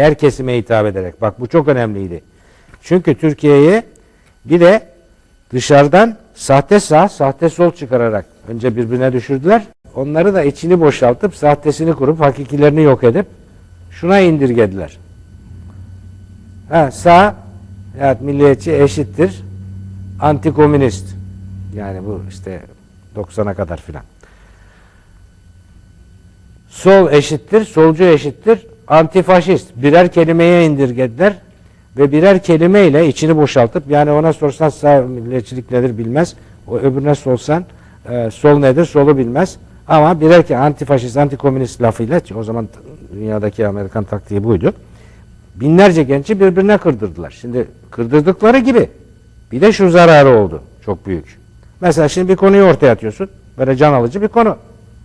Her kesime hitap ederek. Bak bu çok önemliydi. Çünkü Türkiye'yi bir de dışarıdan sahte sağ, sahte sol çıkararak önce birbirine düşürdüler. Onları da içini boşaltıp sahtesini kurup hakikilerini yok edip şuna indirgediler. Ha, sağ ya milliyetçi eşittir antikomünist. Yani bu işte 90'a kadar filan. Sol eşittir, solcu eşittir, antifaşist. Birer kelimeye indirgediler ve birer kelimeyle içini boşaltıp yani ona sorsan sağ milliyetçilik nedir bilmez. O öbürüne sorsan e, sol nedir solu bilmez. Ama birer ki antifaşist, antikomünist lafıyla o zaman dünyadaki Amerikan taktiği buydu. Binlerce genci birbirine kırdırdılar. Şimdi kırdırdıkları gibi bir de şu zararı oldu. Çok büyük. Mesela şimdi bir konuyu ortaya atıyorsun. Böyle can alıcı bir konu.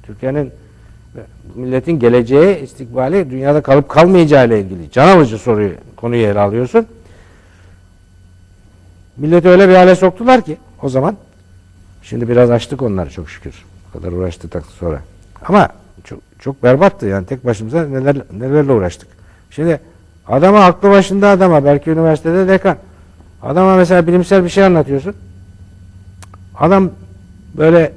Türkiye'nin milletin geleceği, istikbali, dünyada kalıp kalmayacağı ile ilgili can alıcı soruyu, konuyu ele alıyorsun. Milleti öyle bir hale soktular ki o zaman şimdi biraz açtık onları çok şükür. O kadar uğraştık sonra. Ama çok, çok berbattı yani tek başımıza neler, nelerle uğraştık. Şimdi adama aklı başında adama belki üniversitede dekan adama mesela bilimsel bir şey anlatıyorsun. Adam böyle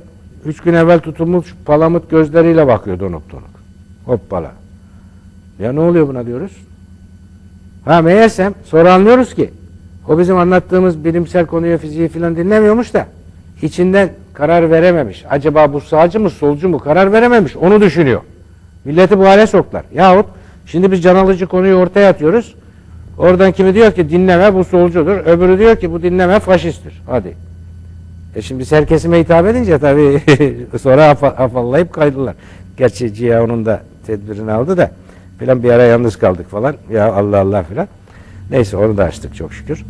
üç gün evvel tutulmuş palamut gözleriyle bakıyor donuk donuk. Hoppala. Ya ne oluyor buna diyoruz. Ha meğersem sonra anlıyoruz ki o bizim anlattığımız bilimsel konuyu fiziği filan dinlemiyormuş da içinden karar verememiş. Acaba bu sağcı mı solcu mu karar verememiş onu düşünüyor. Milleti bu hale soktular. Yahut şimdi biz can alıcı konuyu ortaya atıyoruz. Oradan kimi diyor ki dinleme bu solcudur. Öbürü diyor ki bu dinleme faşisttir. Hadi. E şimdi biz her hitap edince tabii sonra afa- afallayıp kaydılar. Gerçi Ciha onun da tedbirini aldı da filan bir ara yalnız kaldık falan. Ya Allah Allah filan. Neyse onu da açtık çok şükür.